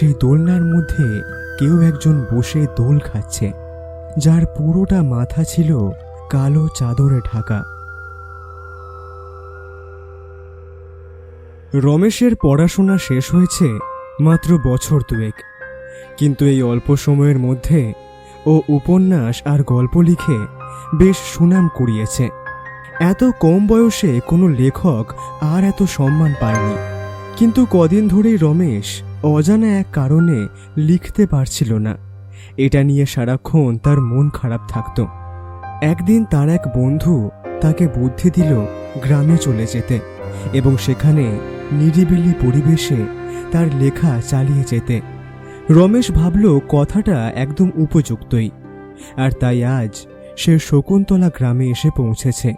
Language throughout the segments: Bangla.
সেই দোলনার মধ্যে কেউ একজন বসে দোল খাচ্ছে, যার পুরোটা মাথা ছিল কালো চাদরে ঢাকা। রমেশের পড়াশোনা শেষ হয়েছে মাত্র বছর দুয়েক, কিন্তু এই অল্প সময়ের মধ্যে ও উপন্যাস আর গল্প লিখে বেশ সুনাম কুড়িয়েছে। এত কম বয়সে কোনো লেখক আর এত সম্মান পায়নি। কিন্তু কদিন ধরেই রমেশ অজানা এক কারণে লিখতে পারছিল না। এটা নিয়ে সারাক্ষণ তার মন খারাপ থাকত। একদিন তার এক বন্ধু তাকে বুদ্ধি দিল গ্রামে চলে যেতে এবং সেখানে নিরিবিলি পরিবেশে তার লেখা চালিয়ে যেতে। রমেশ ভাবল কথাটা একদম উপযুক্তই, আর তাই আজ সে শকুন্তলা গ্রামে এসে পৌঁছেছে।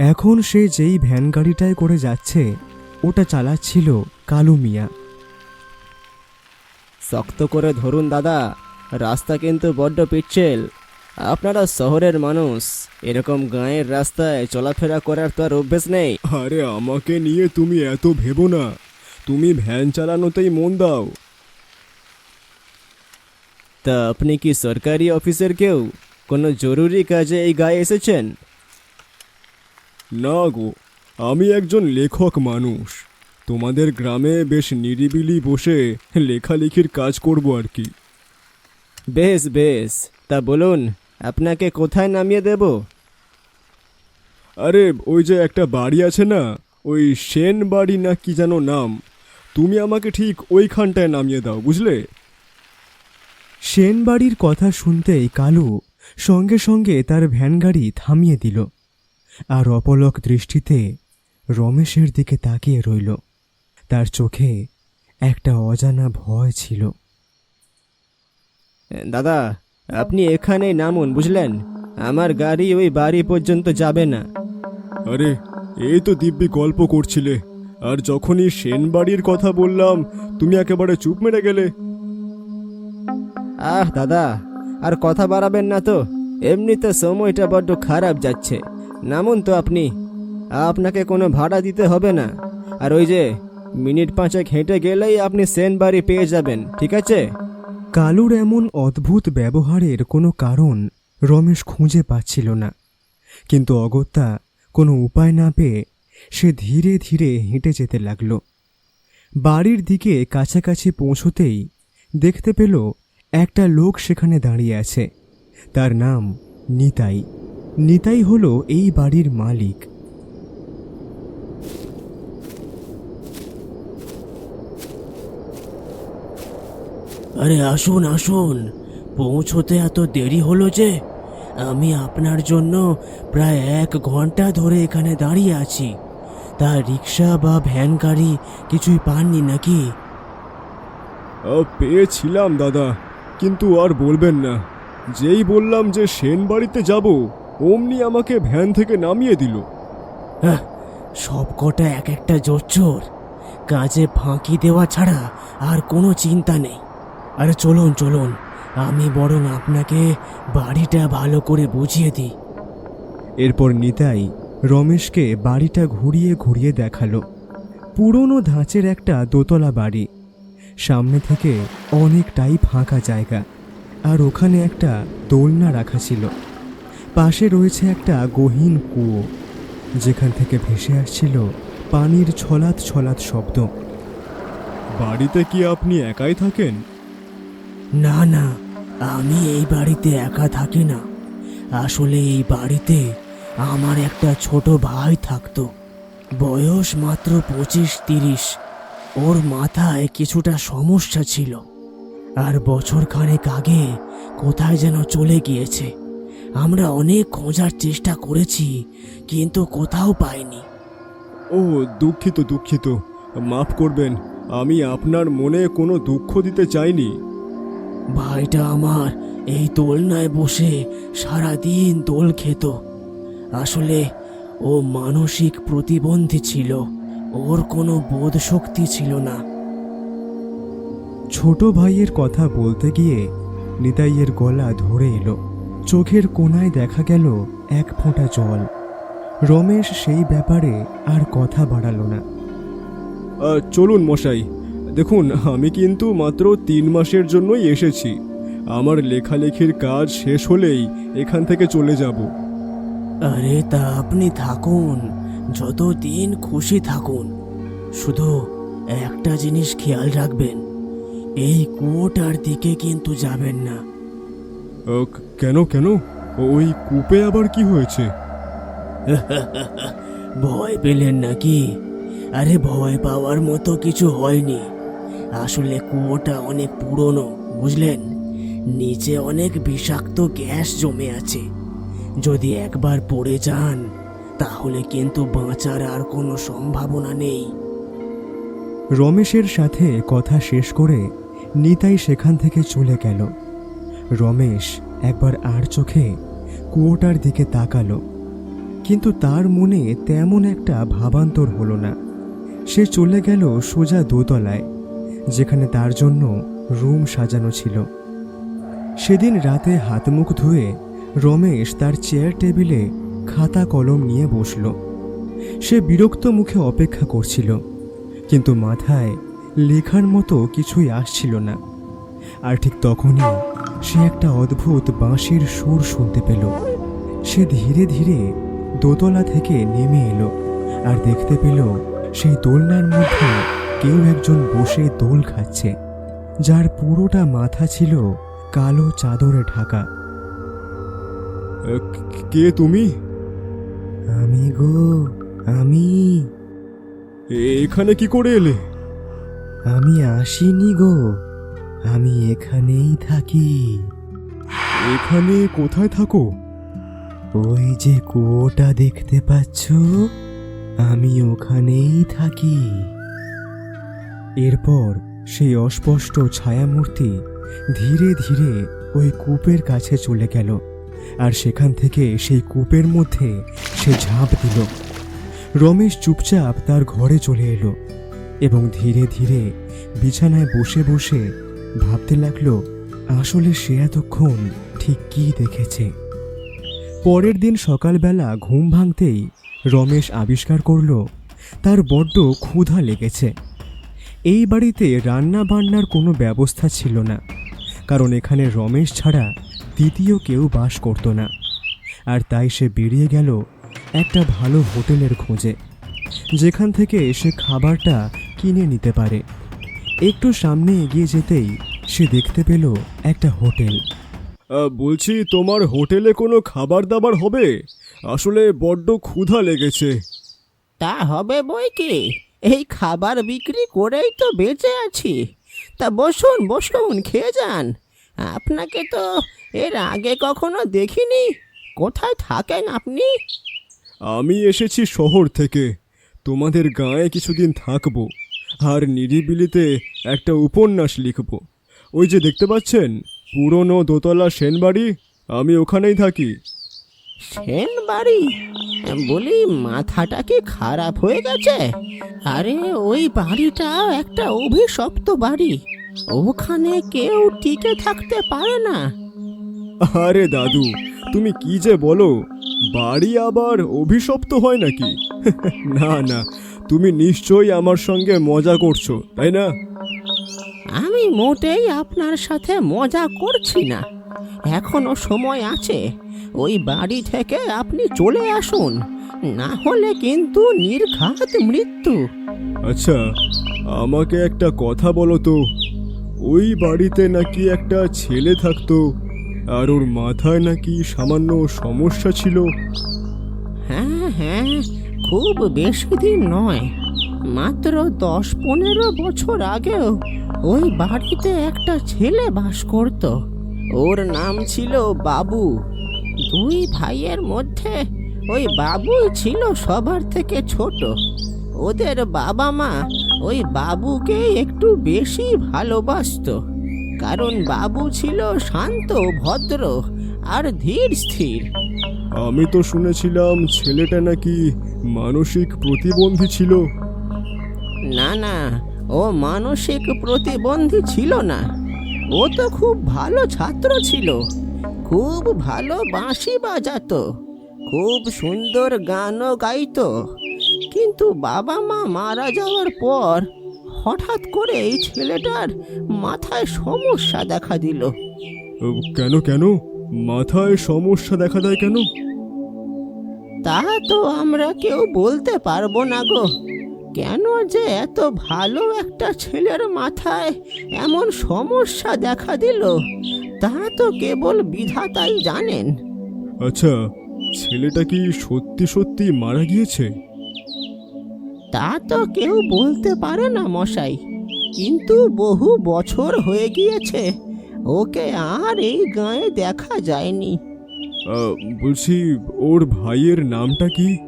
এখন সে যেই ভ্যান গাড়িটায় করে যাচ্ছে ওটা চালাচ্ছিল কালু মিয়া। শক্ত করে ধরুন দাদা রাস্তা কিন্তু বড্ড পিচ্ছেল। আপনারা শহরের মানুষ এরকম গাঁয়ের রাস্তায় চলাফেরা করার তো আর অভ্যেস নেই। আরে আমাকে নিয়ে তুমি এত ভেবো না তুমি ভ্যান চালানোতেই মন দাও। তা আপনি কি সরকারি অফিসের কেউ? কোনো জরুরি কাজে এই গায়ে এসেছেন? না গো আমি একজন লেখক মানুষ। তোমাদের গ্রামে বেশ নিরিবিলি বসে লেখালেখির কাজ করব আর কি। বেশ বেশ। তা বলুন আপনাকে কোথায় নামিয়ে দেব? আরে ওই যে একটা বাড়ি আছে না ওই সেন বাড়ি না কি যেন নাম। তুমি আমাকে ঠিক ওইখানটায় নামিয়ে দাও বুঝলে? সেন বাড়ির কথা শুনতেই কালু সঙ্গে সঙ্গে তার ভ্যান গাড়ি থামিয়ে দিল আর অপলক দৃষ্টিতে রমেশের দিকে তাকিয়ে রইল। তার চোখে একটা অজানা ভয় ছিল। দাদা আপনি এখানেই নামুন বুঝলেন? আমার গাড়ি ওই বাড়ি পর্যন্ত যাবে না। আরে এই তো দিব্যি গল্প করছিলে। আর যখনই সেন বাড়ির কথা বললাম তুমি একেবারে চুপ মেরে গেলে। আহ দাদা আর কথা বাড়াবেন না তো। এমনিতে সময়টা বড্ড খারাপ যাচ্ছে। নামুন তো আপনি। আপনাকে কোনো ভাড়া দিতে হবে না। আর ওই যে, মিনিট পাঁচেক হেঁটে গেলেই আপনি সেন বাড়ি পেয়ে যাবেন, ঠিক আছে? কালুর এমন অদ্ভুত ব্যবহারের কোনো কারণ রমেশ খুঁজে পাচ্ছিল না। কিন্তু অগত্যা কোনো উপায় না পেয়ে সে ধীরে ধীরে হেঁটে যেতে লাগল। বাড়ির দিকে কাছাকাছি পৌঁছতেই দেখতে পেল একটা লোক সেখানে দাঁড়িয়ে আছে। তার নাম নিতাই। নিতাই হলো এই বাড়ির মালিক। আরে আসুন আসুন। পৌঁছতে এত দেরি হলো যে আমি আপনার জন্য প্রায় এক ঘণ্টা ধরে এখানে দাঁড়িয়ে আছি। তা রিক্সা বা ভ্যান গাড়ি কিছুই পাননি নাকি? পেয়েছিলাম দাদা কিন্তু আর বলবেন না। যেই বললাম যে সেন বাড়িতে যাব অমনি আমাকে ভ্যান থেকে নামিয়ে দিল। হ্যাঁ সব কটা এক একটা জোচ্চোর কাজে ফাঁকি দেওয়া ছাড়া আর কোনো চিন্তা নেই। আরে চলুন চলুন। আমি বরং আপনাকে বাড়িটা ভালো করে বুঝিয়ে দিই। এরপর নিতাই রমেশকে বাড়িটা ঘুরিয়ে ঘুরিয়ে দেখাল। পুরনো ধাঁচের একটা দোতলা বাড়ি। সামনে থেকে অনেকটাই ফাঁকা জায়গা। আর ওখানে একটা দোলনা রাখা ছিল। পাশে রয়েছে একটা গহীন কুয়ো। যেখান থেকে ভেসে আসছিল পানির ছলাৎ ছলাৎ শব্দ। বাড়িতে কি আপনি একাই থাকেন? না না, আমি এই বাড়িতে একা থাকি না। আসলে এই বাড়িতে আমার একটা ছোট ভাই থাকতো। বয়স মাত্র পঁচিশ তিরিশ। ওর মাথায় কিছুটা সমস্যা ছিল। আর বছর খানেক আগে কোথায় যেন চলে গিয়েছে। আমরা অনেক খোঁজার চেষ্টা করেছি, কিন্তু কোথাও পাইনি। ও, দুঃখিত দুঃখিত। মাফ করবেন, আমি আপনার মনে কোনো দুঃখ দিতে চাইনি। ভাইটা আমার এই দোলনায় বসে সারা দিন দোল খেত। আসলে ও মানসিক প্রতিবন্ধী ছিল ওর কোনো বোধ শক্তি ছিল না। ছোট ভাইয়ের কথা বলতে গিয়ে নিতাইয়ের গলা ধরে এলো। চোখের কোনায় দেখা গেল এক ফোঁটা জল। রমেশ সেই ব্যাপারে আর কথা বাড়ালো না। চলুন মশাই দেখুন আমি কিন্তু মাত্র তিন মাসের জন্যই এসেছি। আমার লেখালেখির কাজ শেষ হলেই এখান থেকে চলে যাব। আরে তা আপনি থাকুন যতদিন খুশি থাকুন। শুধু একটা জিনিস খেয়াল রাখবেন এই কুয়োটার দিকে কিন্তু যাবেন না। কেন কেন? ওই কূপে আবার কি হয়েছে? ভয় পেলেন নাকি? আরে ভয় পাওয়ার মতো কিছু হয়নি। আসলে কুয়োটা অনেক পুরনো, বুঝলেন? নিচে অনেক বিষাক্ত গ্যাস জমে আছে। যদি একবার পড়ে যান, তাহলে কিন্তু বাঁচার আর কোনো সম্ভাবনা নেই। রমেশের সাথে কথা শেষ করে নিতাই সেখান থেকে চলে গেল। রমেশ একবার আর চোখে কুয়োটার দিকে তাকালো, কিন্তু তার মনে তেমন একটা ভাবান্তর হলো না। সে চলে গেল সোজা দোতলায়। যেখানে তার জন্য রুম সাজানো ছিল। সেদিন রাতে হাত মুখ ধুয়ে রমেশ তার চেয়ার টেবিলে খাতা কলম নিয়ে বসল। সে বিরক্ত মুখে অপেক্ষা করছিল, কিন্তু মাথায় লেখার মতো কিছুই আসছিল না। আর ঠিক তখনই সে একটা অদ্ভুত বাঁশির সুর শুনতে পেল। সে ধীরে ধীরে দোতলা থেকে নেমে এলো আর দেখতে পেল সেই দোলনার মধ্যে কেউ একজন বসে দোল খাচ্ছে যার পুরোটা মাথা ছিল কালো চাদরে ঢাকা। কে তুমি? আমি গো আমি। এখানে কি করে এলে? আমি আসিনি গো আমি এখানেই থাকি। এখানে কোথায় থাকো? ওই যে কুয়োটা দেখতে পাচ্ছ আমি ওখানেই থাকি। এরপর সেই অস্পষ্ট ছায়ামূর্তি ধীরে ধীরে ওই কূপের কাছে চলে গেল, আর সেখান থেকে সেই কূপের মধ্যে সে ঝাঁপ দিল। রমেশ চুপচাপ তার ঘরে চলে এলো এবং ধীরে ধীরে বিছানায় বসে বসে ভাবতে লাগল, আসলে সে এতক্ষণ ঠিক কী দেখেছে। পরের দিন সকালবেলা ঘুম ভাঙতেই রমেশ আবিষ্কার করল, তার বড্ড ক্ষুধা লেগেছে। এই বাড়িতে রান্না বান্নার কোনো ব্যবস্থা ছিল না কারণ এখানে রমেশ ছাড়া দ্বিতীয় কেউ বাস করতো না। আর তাই সে বেরিয়ে গেল একটা ভালো হোটেলের খোঁজে যেখান থেকে সে খাবারটা কিনে নিতে পারে। একটু সামনে এগিয়ে যেতেই সে দেখতে পেল একটা হোটেল। বলছি তোমার হোটেলে কোনো খাবার দাবার হবে? আসলে বড্ড ক্ষুধা লেগেছে। তা হবে বই কি? এই খাবার বিক্রি করেই তো বেঁচে আছি। তা বসুন বসুন, খেয়ে যান। আপনাকে তো এর আগে কখনো দেখিনি। কোথায় থাকেন আপনি? আমি এসেছি শহর থেকে। তোমাদের গাঁয়ে কিছুদিন থাকব। আর নিরিবিলিতে একটা উপন্যাস লিখব। ওই যে দেখতে পাচ্ছেন, পুরনো দোতলা সেনবাড়ি? আমি ওখানেই থাকি। সেন বাড়ি? বলি মাথাটা কি খারাপ হয়ে গেছে? আরে ওই বাড়িটা একটা অভিশপ্ত বাড়ি। ওখানে কেউ টিকে থাকতে পারে না। আরে দাদু তুমি কি যে বলো? বাড়ি আবার অভিশপ্ত হয় নাকি? না না তুমি নিশ্চয়ই আমার সঙ্গে মজা করছ তাই না? আমি মোটেই আপনার সাথে মজা করছি না। এখনও সময় আছে। ওই বাড়ি থেকে আপনি চলে আসুন। না হলে কিন্তু নির্ঘাত মৃত্যু। আচ্ছা আমাকে একটা কথা বলো তো। ওই বাড়িতে নাকি একটা ছেলে থাকতো আর ওর মাথায় নাকি সামান্য সমস্যা ছিল। হ্যাঁ হ্যাঁ খুব বেশি দিন নয়। মাত্র দশ পনেরো বছর আগেও ওই বাড়িতে একটা ছেলে বাস করত। ওর নাম ছিল বাবু। দুই ভাইয়ের মধ্যে ওই বাবুই ছিল সবার থেকে ছোট। ওদের বাবা মা ওই বাবুকে একটু বেশি ভালোবাসতো। কারণ বাবু ছিল শান্ত ভদ্র আর ধীর স্থির। আমি তো শুনেছিলাম ছেলেটা নাকি মানসিক প্রতিবন্ধী ছিল। না না ও মানসিক প্রতিবন্ধী ছিল না। ও তো খুব ভালো ছাত্র ছিল। খুব ভালো বাঁশি বাজাতো। খুব সুন্দর গানও গাইতো। কিন্তু বাবা মা মারা যাওয়ার পর হঠাৎ করে এই ছেলেটার মাথায় সমস্যা দেখা দিল। কেন কেন? মাথায় সমস্যা দেখা দেয় কেন? তা তো আমরা কেউ বলতে পারব না গো। কেন যে এত ভালো একটা ছেলের মাথায় এমন সমস্যা দেখা দিল? তা তো কেবল বিধাতাই জানেন। আচ্ছা ছেলেটা কি সত্যি সত্যি মারা গিয়েছে? তা তো কেউ বলতে পারে না মশাই। কিন্তু বহু বছর হয়ে গিয়েছে। ওকে আর এই গায়ে দেখা যায়নি। বলছি ওর ভাইয়ের নামটা কি?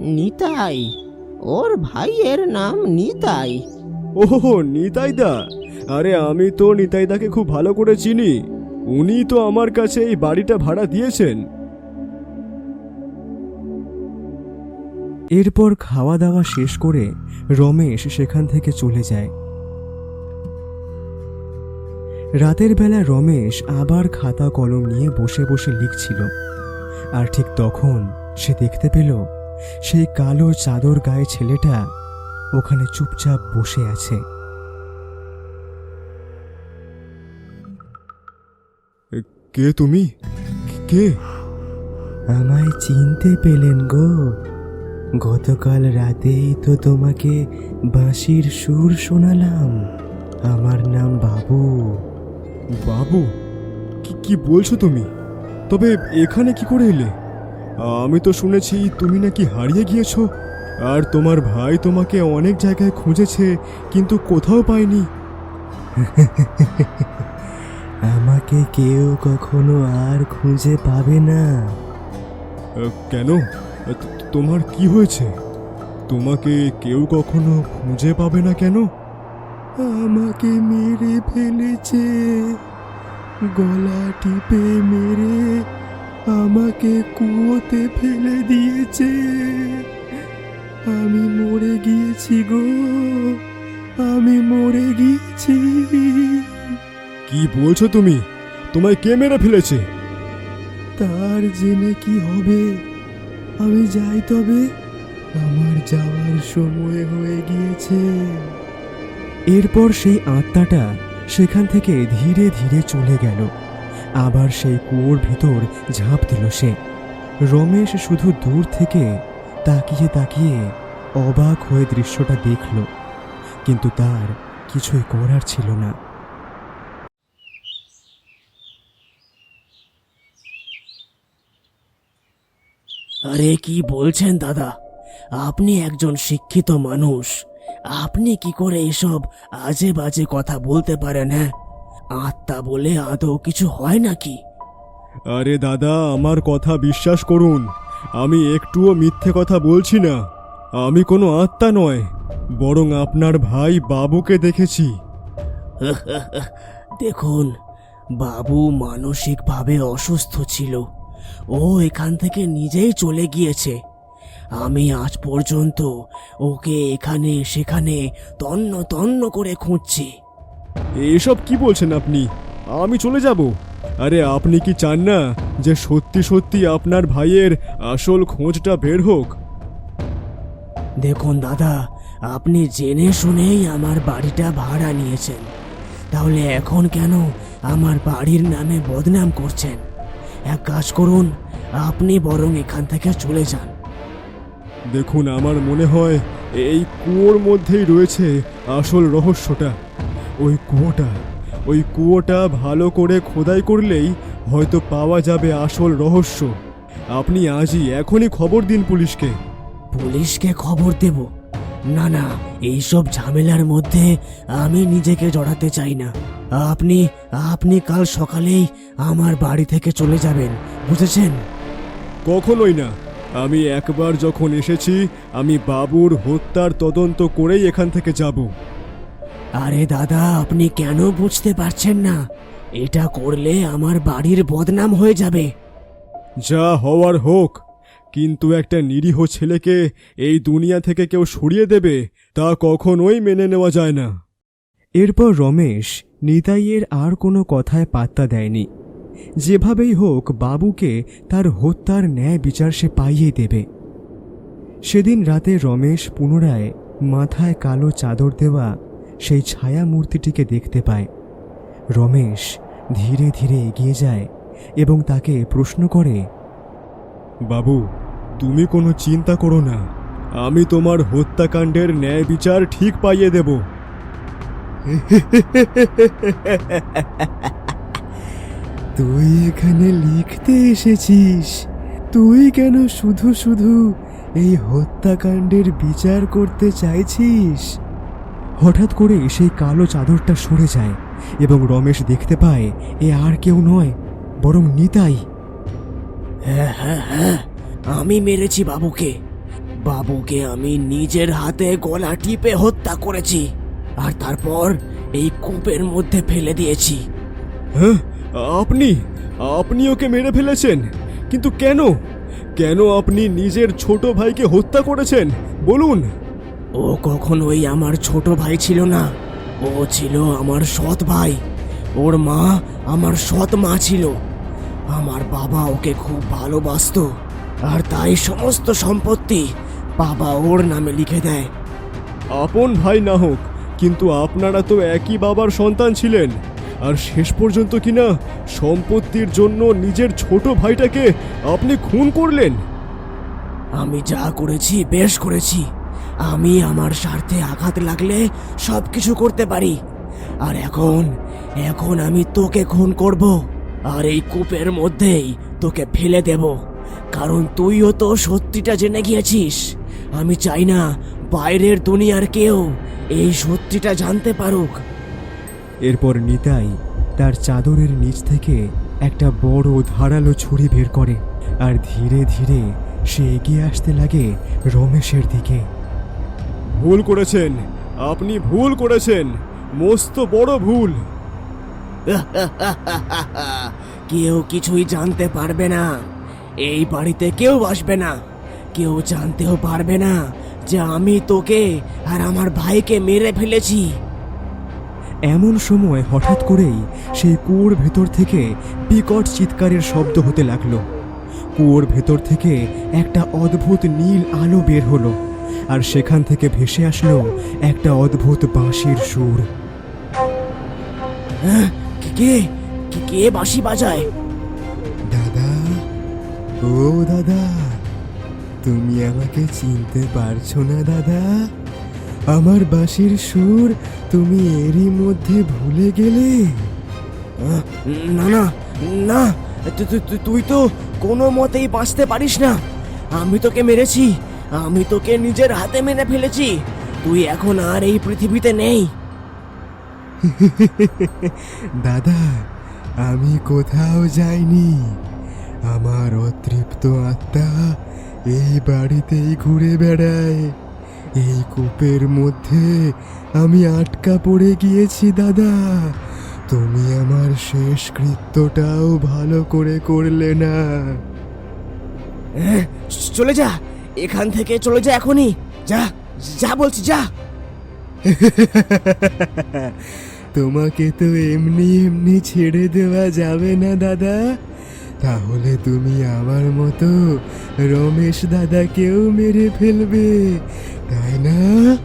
নিতাই। ওর ভাইয়ের নাম নিতাই। ওহো, নিতাইদা। আরে, আমি তো নিতাইদাকে খুব ভালো করে চিনি। উনি তো আমার কাছে এই বাড়িটা ভাড়া দিয়েছেন। এরপর খাওয়া দাওয়া শেষ করে রমেশ সেখান থেকে চলে যায়। রাতের বেলা রমেশ আবার খাতা কলম নিয়ে বসে বসে লিখছিল। আর ঠিক তখন সে দেখতে পেল সেই কালো চাদর গায়ে ছেলেটা ওখানে চুপচাপ বসে আছে। কে তুমি? কে? আমায় চিনতে পেলেন গো। গতকাল রাতেই তো তোমাকে বাঁশির সুর শোনালাম। আমার নাম বাবু। বাবু? কি কি বলছো তুমি? তবে এখানে কি করে এলে? আমি তো শুনেছি তুমি নাকি হারিয়ে গিয়েছো। আর তোমার ভাই তোমাকে অনেক জায়গায় খুঁজেছে কিন্তু কোথাও পায়নি। আমাকে কেউ কখনো আর খুঁজে পাবে না। কেন? তোমার কি হয়েছে? তোমাকে কেউ কখনো খুঁজে পাবে না কেন? আমাকে মেরে ফেলেছে গলা টিপে মেরে। আমাকে কুয়োতে ফেলে দিয়েছে। আমি মরে গিয়েছি গো। আমি মরে গিয়েছি। কি বলছো তুমি? তোমায় কে মেরে ফেলেছে? তার জেনে কি হবে? আমি যাই তবে। আমার যাওয়ার সময় হয়ে গিয়েছে। এরপর সেই আত্মাটা সেখান থেকে ধীরে ধীরে চলে গেল। আবার সেই কুয়োর ভিতর ঝাঁপ দিল সে। রমেশ শুধু দূর থেকে তাকিয়ে তাকিয়ে অবাক হয়ে দৃশ্যটা দেখল, কিন্তু তার কিছুই করার ছিল না। আরে, কি বলছেন দাদা? আপনি একজন শিক্ষিত মানুষ। আপনি কি করে এসব আজে বাজে কথা বলতে পারেন হ্যাঁ? আত্মা বলে আদৌ কিছু হয় নাকি? আরে দাদা আমার কথা বিশ্বাস করুন। আমি একটুও মিথ্যে কথা বলছি না। আমি কোনো আত্মা নয় বরং আপনার ভাই বাবুকে দেখেছি। দেখুন বাবু মানসিকভাবে অসুস্থ ছিল। ও এখান থেকে নিজেই চলে গিয়েছে। আমি আজ পর্যন্ত ওকে এখানে সেখানে তন্ন তন্ন করে খুঁজছি। এসব কি বলছেন আপনি? আমি চলে যাব। আরে আপনি কি চান না যে সত্যি সত্যি আপনার ভাইয়ের আসল খোঁজটা বের হোক? দেখুন দাদা আপনি জেনে শুনেই আমার বাড়িটা ভাড়া নিয়েছেন। তাহলে এখন কেন আমার বাড়ির নামে বদনাম করছেন? এক কাজ করুন আপনি বরং এখান থেকে চলে যান। দেখুন আমার মনে হয় এই কুয়োর মধ্যেই রয়েছে আসল রহস্যটা। ওই কুয়োটা ওই কুয়োটা ভালো করে খোদাই করলেই হয়তো পাওয়া যাবে আসল রহস্য। আপনি আজই এখনই খবর দিন পুলিশকে। পুলিশকে খবর দেব? না না এইসব ঝামেলার মধ্যে আমি নিজেকে জড়াতে চাই না। আপনি আপনি কাল সকালেই আমার বাড়ি থেকে চলে যাবেন বুঝেছেন? কখনোই না। আমি একবার যখন এসেছি আমি বাবুর হত্যার তদন্ত করেই এখান থেকে যাব। আরে দাদা, আপনি কেন বুঝতে পারছেন না? এটা করলে আমার বাড়ির বদনাম হয়ে যাবে। যা হওয়ার হোক, কিন্তু একটা নিরীহ ছেলেকে এই দুনিয়া থেকে কেউ সরিয়ে দেবে, তা কখনোই মেনে নেওয়া যায় না। এরপর রমেশ নিতাইয়ের আর কোনো কথায় পাত্তা দেয়নি। যেভাবেই হোক, বাবুকে তার হত্যার ন্যায় বিচার সে পাইয়ে দেবে। সেদিন রাতে রমেশ পুনরায় মাথায় কালো চাদর দেওয়া সেই ছায়া মূর্তিটিকে দেখতে পায়। রমেশ ধীরে ধীরে এগিয়ে যায় এবং তাকে প্রশ্ন করে বাবু তুমি কোনো চিন্তা করো না। আমি তোমার হত্যাকাণ্ডের ন্যায় বিচার ঠিক পাইয়ে দেব। তুই এখানে লিখতে এসেছিস। তুই কেন শুধু শুধু এই হত্যাকাণ্ডের বিচার করতে চাইছিস? হঠাৎ করে সেই কালো চাদরটা সরে যায় এবং রমেশ দেখতে পায় এ আর কেউ নয় বরং নিতাই। হ্যাঁ হ্যাঁ হ্যাঁ আমি মেরেছি বাবুকে। বাবুকে আমি নিজের হাতে গলা টিপে হত্যা করেছি আর তারপর এই কূপের মধ্যে ফেলে দিয়েছি। হ্যাঁ আপনি আপনি ওকে মেরে ফেলেছেন কিন্তু কেন? কেন আপনি নিজের ছোট ভাইকে হত্যা করেছেন? বলুন। ও কখনোই আমার ছোট ভাই ছিল না। ও ছিল আমার সৎ ভাই। ওর মা আমার সৎ মা ছিল। আমার বাবা ওকে খুব ভালোবাসতো। আর তাই সমস্ত সম্পত্তি বাবা ওর নামে লিখে দেয়। আপন ভাই না হোক কিন্তু আপনারা তো একই বাবার সন্তান ছিলেন। আর শেষ পর্যন্ত কিনা সম্পত্তির জন্য নিজের ছোট ভাইটাকে আপনি খুন করলেন। আমি যা করেছি বেশ করেছি। আমি আমার স্বার্থে আঘাত লাগলে সব কিছু করতে পারি। আর এখন এখন আমি তোকে খুন করব। আর এই কূপের মধ্যেই তোকে ফেলে দেব। কারণ তুইও তো সত্যিটা জেনে গিয়েছিস। আমি চাই না বাইরের দুনিয়ার কেউ এই সত্যিটা জানতে পারুক। এরপর নিতাই তার চাদরের নিচ থেকে একটা বড় ধারালো ছুরি বের করে। আর ধীরে ধীরে সে এগিয়ে আসতে লাগে রমেশের দিকে। ভুল করেছেন। আপনি ভুল করেছেন। মস্ত বড় ভুল। কেউ কিছুই জানতে পারবে না। এই বাড়িতে কেউ আসবে না। কেউ জানতেও পারবে না যে আমি তোকে আর আমার ভাইকে মেরে ফেলেছি। এমন সময় হঠাৎ করেই সেই কুয়োর ভেতর থেকে বিকট চিৎকারের শব্দ হতে লাগল। কুয়োর ভেতর থেকে একটা অদ্ভুত নীল আলো বের হলো। আর সেখান থেকে ভেসে আসলো একটা অদ্ভুত বাঁশির সুর। হ্যাঁ, কে- কে বাঁশি বাজায়? দাদা ও দাদা তুমি আমাকে চিনতে পারছ না দাদা। আমার বাঁশির সুর তুমি এরই মধ্যে ভুলে গেলে। না না না তুই তো কোনো মতেই বাঁচতে পারিস না। আমি তোকে মেরেছি। আমি তোকে নিজের হাতে মেনে ফেলেছি। তুই এখন আর এই পৃথিবীতে নেই। দাদা আমি কোথাও যাইনি। আমার অতৃপ্ত আত্মা এই বাড়িতেই ঘুরে বেড়ায়। এই কূপের মধ্যে আমি আটকা পড়ে গিয়েছি দাদা। তুমি আমার শেষ কৃত্যটাও ভালো করে করলে না। হ্যাঁ, চলে যা। এখান থেকে চলে যা এখনই। যা যা বলছি, যা। তোমাকে তো এমনি এমনি ছেড়ে দেওয়া যাবে না, দাদা। তাহলে তুমি আমার মতো রমেশ দাদাকেও মেরে ফেলবে, তাই না?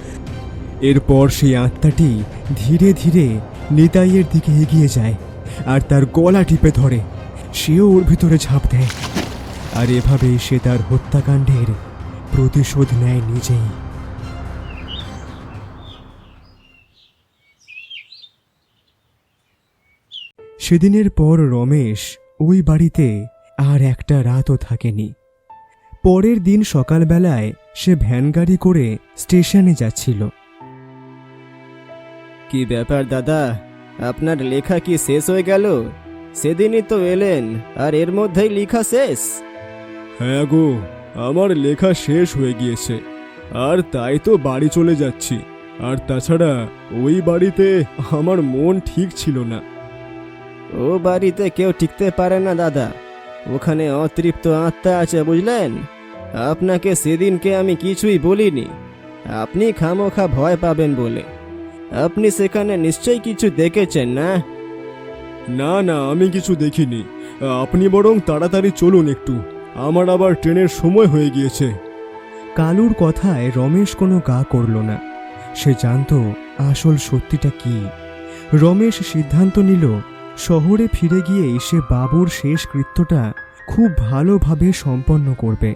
এরপর সেই আত্মাটি ধীরে ধীরে নিতাইয়ের দিকে এগিয়ে যায় আর তার গলা টিপে ধরে। সেও ওর ভিতরে ঝাঁপ দেয়। আর এভাবেই সে তার হত্যাকাণ্ডের প্রতিশোধ নেয় নিজেই। সেদিনের পর রমেশ ওই বাড়িতে আর একটা রাতও থাকেনি। পরের দিন সকালবেলায় সে ভ্যান গাড়ি করে স্টেশনে যাচ্ছিল। কি ব্যাপার দাদা? আপনার লেখা কি শেষ হয়ে গেল? সেদিনই তো এলেন আর এর মধ্যেই লেখা শেষ? হ্যাঁ গো আমার লেখা শেষ হয়ে গিয়েছে। আর তাই তো বাড়ি চলে যাচ্ছি। আর তাছাড়া ওই বাড়িতে আমার মন ঠিক ছিল না। ও বাড়িতে কেউ টিকতে পারে না দাদা। ওখানে অতৃপ্ত আত্মা আছে বুঝলেন? আপনাকে সেদিনকে আমি কিছুই বলিনি। আপনি খামোখা ভয় পাবেন বলে। আপনি সেখানে নিশ্চয়ই কিছু দেখেছেন না? না না আমি কিছু দেখিনি। আপনি বরং তাড়াতাড়ি চলুন একটু। আমার আবার ট্রেনের সময় হয়ে গিয়েছে। কালুর কথায় রমেশ কোনো গা করল না। সে জানত আসল সত্যিটা কি। রমেশ সিদ্ধান্ত নিল, শহরে ফিরে গিয়ে সে বাবুর শেষ কৃত্যটা খুব ভালোভাবে সম্পন্ন করবে।